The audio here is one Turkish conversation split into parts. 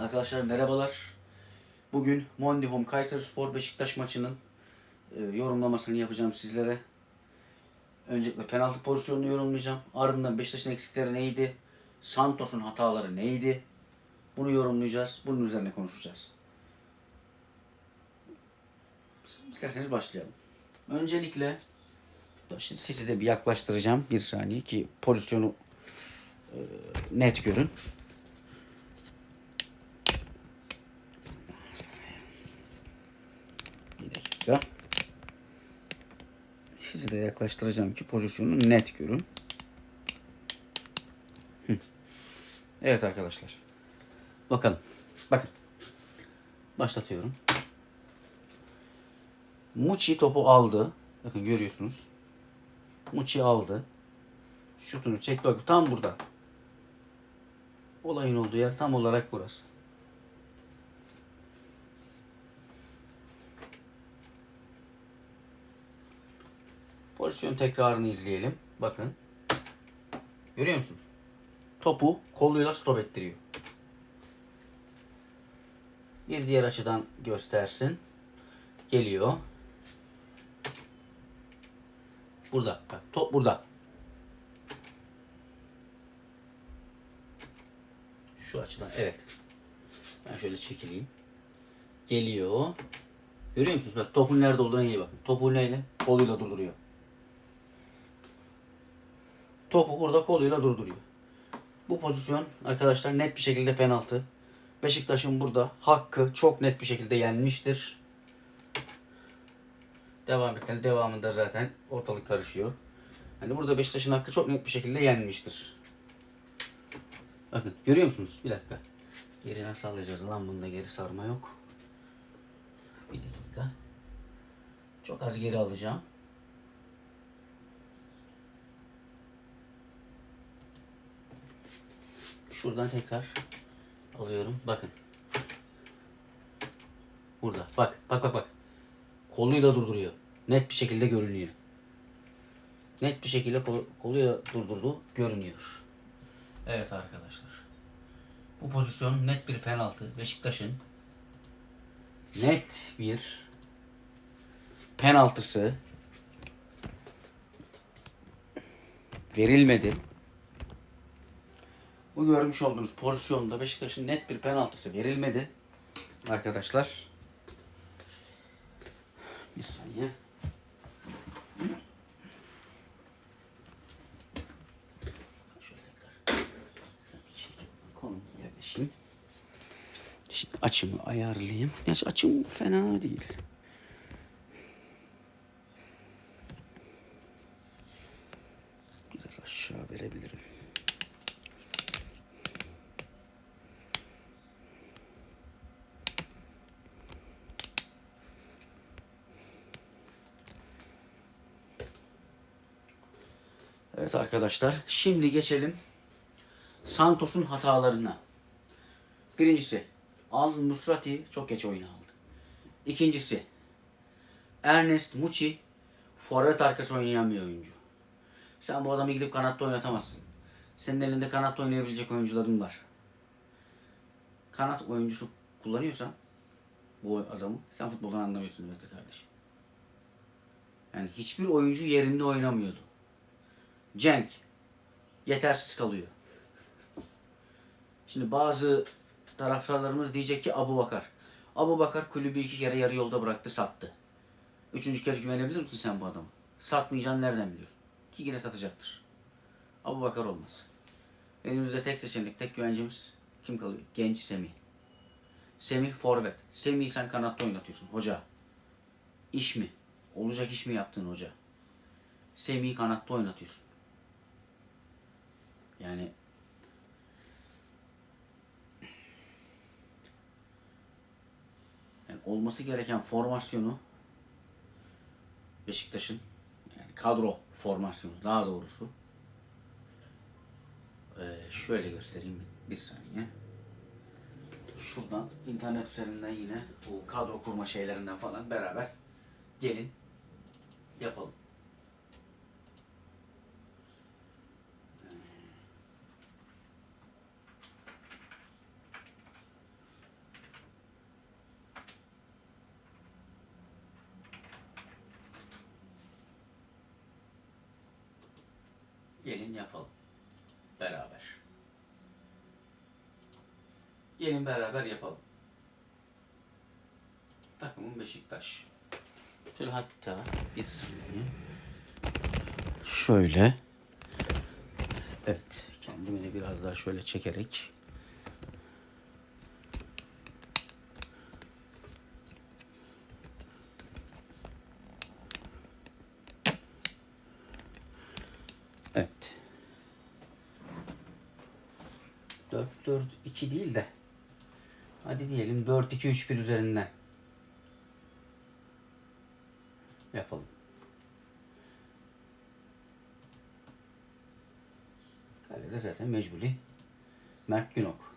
Arkadaşlar merhabalar. Bugün Mondi Home Kayseri Spor Beşiktaş maçının e, yorumlamasını yapacağım sizlere. Öncelikle penaltı pozisyonunu yorumlayacağım. Ardından Beşiktaş'ın eksikleri neydi? Santos'un hataları neydi? Bunu yorumlayacağız. Bunun üzerine konuşacağız. İsterseniz başlayalım. Öncelikle şimdi sizi de bir yaklaştıracağım bir saniye ki pozisyonu e, net görün. Dakika. Sizi de yaklaştıracağım ki pozisyonu net görün. Evet arkadaşlar. Bakalım. Bakın. Başlatıyorum. Muçi topu aldı. Bakın görüyorsunuz. Muçi aldı. Şutunu çekti. Tam burada. Olayın olduğu yer tam olarak burası. Pozisyon tekrarını izleyelim. Bakın. Görüyor musunuz? Topu koluyla stop ettiriyor. Bir diğer açıdan göstersin. Geliyor. Burada. Bak, top burada. Şu açıdan. Evet. Ben şöyle çekileyim. Geliyor. Görüyor musunuz? Bak topun nerede olduğuna iyi bakın. Topu neyle? Koluyla durduruyor. Topu burada koluyla durduruyor. Bu pozisyon arkadaşlar net bir şekilde penaltı. Beşiktaş'ın burada hakkı çok net bir şekilde yenmiştir. Devam edelim. Devamında zaten ortalık karışıyor. Hani burada Beşiktaş'ın hakkı çok net bir şekilde yenmiştir. Bakın görüyor musunuz? Bir dakika. Geri nasıl alacağız lan bunda geri sarma yok. Bir dakika. Çok az geri alacağım. Şuradan tekrar alıyorum. Bakın. Burada. Bak. Bak bak bak. Koluyla durduruyor. Net bir şekilde görünüyor. Net bir şekilde kol, koluyla durdurdu görünüyor. Evet arkadaşlar. Bu pozisyon net bir penaltı. Beşiktaş'ın net bir penaltısı verilmedi. Bu görmüş olduğunuz pozisyonda Beşiktaş'ın net bir penaltısı verilmedi. Arkadaşlar. Bir saniye. Şimdi açımı ayarlayayım. Gerçi açım fena değil. Evet arkadaşlar, şimdi geçelim Santos'un hatalarına. Birincisi, Al Musrati çok geç oyuna aldı. İkincisi, Ernest Muçi forvet arkası oynayan bir oyuncu. Sen bu adamı gidip kanatta oynatamazsın. Senin elinde kanatta oynayabilecek oyuncuların var. Kanat oyuncusu kullanıyorsan bu adamı sen futboldan anlamıyorsun demektir kardeşim. Yani hiçbir oyuncu yerinde oynamıyordu. Cenk yetersiz kalıyor. Şimdi bazı taraftarlarımız diyecek ki Abu Bakar. Abu Bakar kulübü iki kere yarı yolda bıraktı sattı. Üçüncü kez güvenebilir misin sen bu adama? Satmayacağını nereden biliyorsun? Ki yine satacaktır. Abu Bakar olmaz. Elimizde tek seçenek, tek güvencemiz kim kalıyor? Genç Semih. Semih forvet. Semih'i sen kanatta oynatıyorsun hoca. İş mi? Olacak iş mi yaptın hoca? Semih'i kanatta oynatıyorsun. Yani yani olması gereken formasyonu Beşiktaş'ın yani kadro formasyonu daha doğrusu Ee, şöyle göstereyim bir saniye. Şuradan internet üzerinden yine bu kadro kurma şeylerinden falan beraber gelin yapalım. Gelin yapalım. Beraber. Gelin beraber yapalım. Takımın Beşiktaş. Şöyle hatta bir saniye. Şöyle. Evet. Kendimi de biraz daha şöyle çekerek. Evet. 4 4 2 değil de hadi diyelim 4 2 3 1 üzerinden yapalım. Kalede zaten mecburi Mert Günok.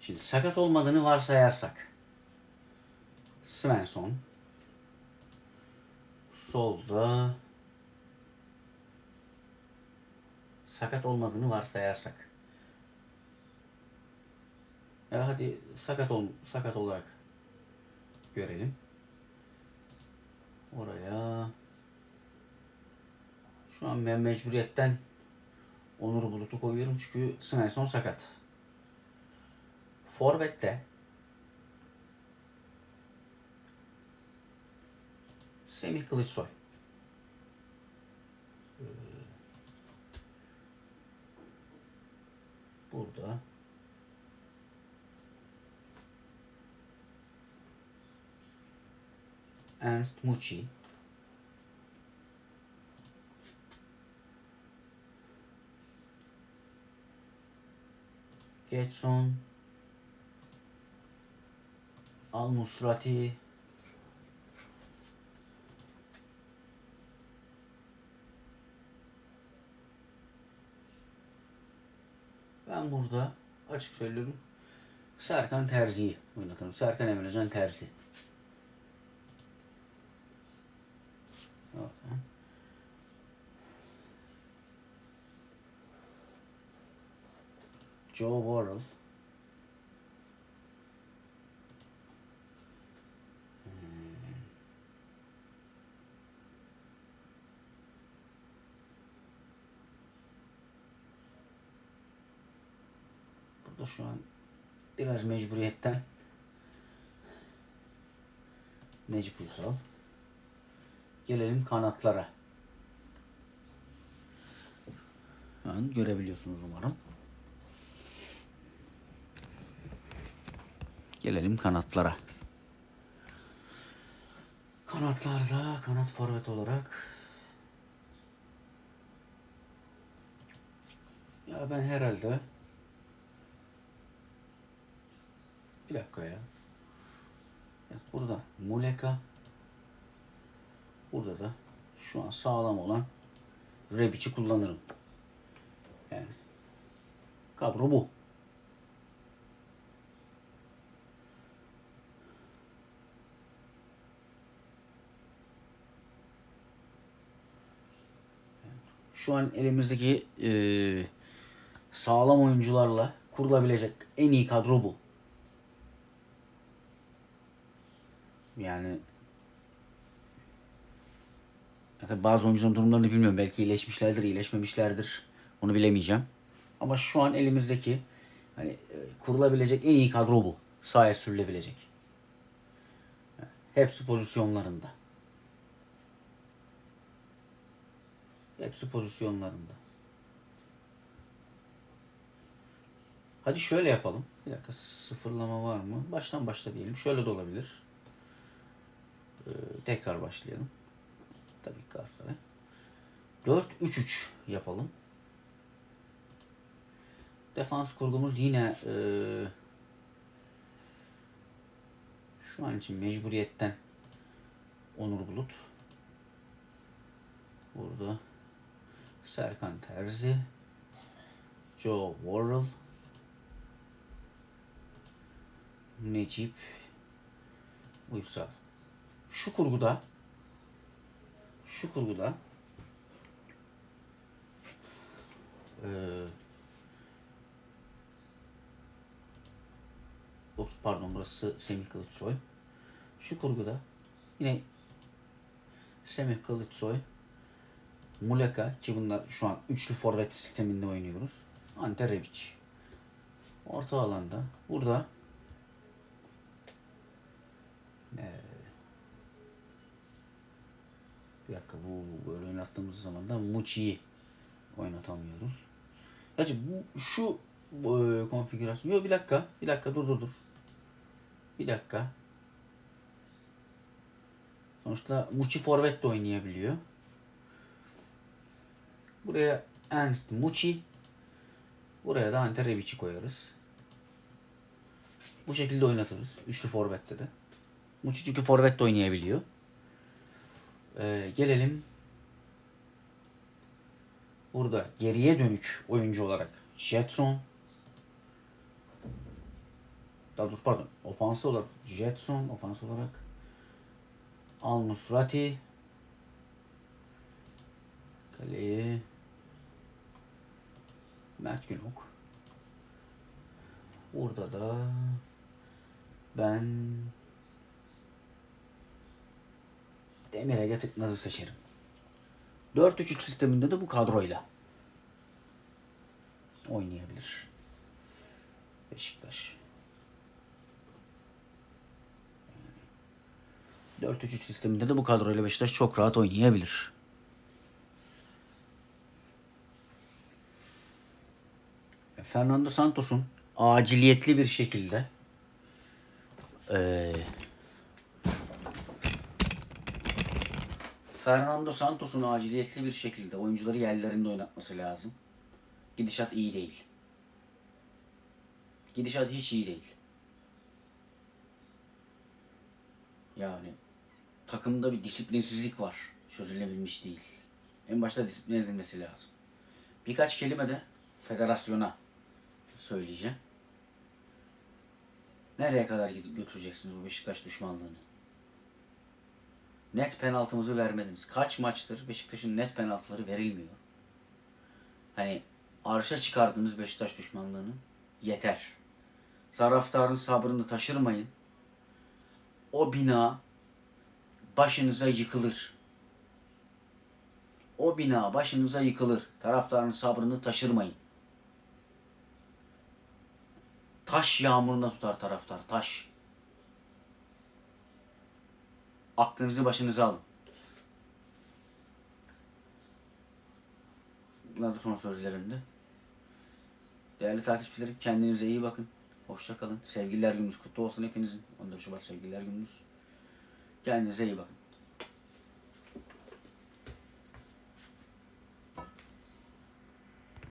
Şimdi sakat olmadığını varsayarsak Svensson solda sakat olmadığını varsayarsak. Ya hadi sakat ol sakat olarak görelim. Oraya şu an ben mecburiyetten Onur Bulut'u koyuyorum çünkü Svensson sakat. Forvet'te Semih Kılıçsoy. Burada Ernst Mucci Getson Al Musrati Ben burada açık söylüyorum Serkan Terzi'yi oynatalım. Serkan Emrecan Terzi. Joe Worrell. Burada şu an biraz mecburiyetten Necip Uysal. Gelelim kanatlara. An görebiliyorsunuz umarım. Gelelim kanatlara. Kanatlarda kanat forvet olarak ya ben herhalde bir dakika ya. Evet, burada Muleka burada da şu an sağlam olan Rebic'i kullanırım. Yani kadro bu. Şu an elimizdeki e, sağlam oyuncularla kurulabilecek en iyi kadro bu. Yani ya tabii bazı oyuncuların durumlarını bilmiyorum. Belki iyileşmişlerdir, iyileşmemişlerdir. Onu bilemeyeceğim. Ama şu an elimizdeki hani e, kurulabilecek en iyi kadro bu. Sahaya sürülebilecek. Hepsi pozisyonlarında. Hepsi pozisyonlarında. Hadi şöyle yapalım. Bir dakika sıfırlama var mı? Baştan başla diyelim. Şöyle de olabilir. Ee, tekrar başlayalım. Tabii Galatasaray. 4-3-3 yapalım. Defans kurgumuz yine e, şu an için mecburiyetten Onur Bulut. Burada Serkan Terzi, Joe Worrell, Necip Uysal. Şu kurguda şu kurguda eee Ops, pardon burası Semih Kılıçsoy. Şu kurguda yine Semih Kılıçsoy Muleka ki bunlar şu an üçlü forvet sisteminde oynuyoruz. Ante Rebic. Orta alanda. Burada Ee, bir dakika bu böyle oynattığımız zaman da Muçi'yi oynatamıyoruz. Gerçi bu şu e, konfigürasyon. Yok bir dakika. Bir dakika dur dur dur. Bir dakika. Sonuçta Muçi forvet de oynayabiliyor. Buraya Ernst Muçi. Buraya da Ante Rebic'i koyarız. Bu şekilde oynatırız. Üçlü forvette de. Muçi çünkü forvet de oynayabiliyor. Ee, gelelim. Burada geriye dönük oyuncu olarak Jetson. Daha dur pardon. Ofans olarak Jetson. Ofans olarak Al Musrati. Kaleye Mert Günok. Burada da ben Demir Ege Tıknaz'ı seçerim. 4-3-3 sisteminde de bu kadroyla oynayabilir. Beşiktaş. Yani 4-3-3 sisteminde de bu kadroyla Beşiktaş çok rahat oynayabilir. E, Fernando Santos'un aciliyetli bir şekilde eee Fernando Santos'un aciliyetli bir şekilde oyuncuları yerlerinde oynatması lazım. Gidişat iyi değil. Gidişat hiç iyi değil. Yani takımda bir disiplinsizlik var. Çözülebilmiş değil. En başta disiplin edilmesi lazım. Birkaç kelime de federasyona söyleyeceğim. Nereye kadar götüreceksiniz bu Beşiktaş düşmanlığını? Net penaltımızı vermediniz. Kaç maçtır Beşiktaş'ın net penaltıları verilmiyor. Hani arşa çıkardınız Beşiktaş düşmanlığını. Yeter. Taraftarın sabrını taşırmayın. O bina başınıza yıkılır. O bina başınıza yıkılır. Taraftarın sabrını taşırmayın. Taş yağmuruna tutar taraftar. Taş. Aklınızı başınıza alın. Bunlar da son sözlerimdi. Değerli takipçilerim kendinize iyi bakın. Hoşça kalın. Sevgililer gününüz kutlu olsun hepinizin. 14 Şubat sevgililer gününüz. Kendinize iyi bakın.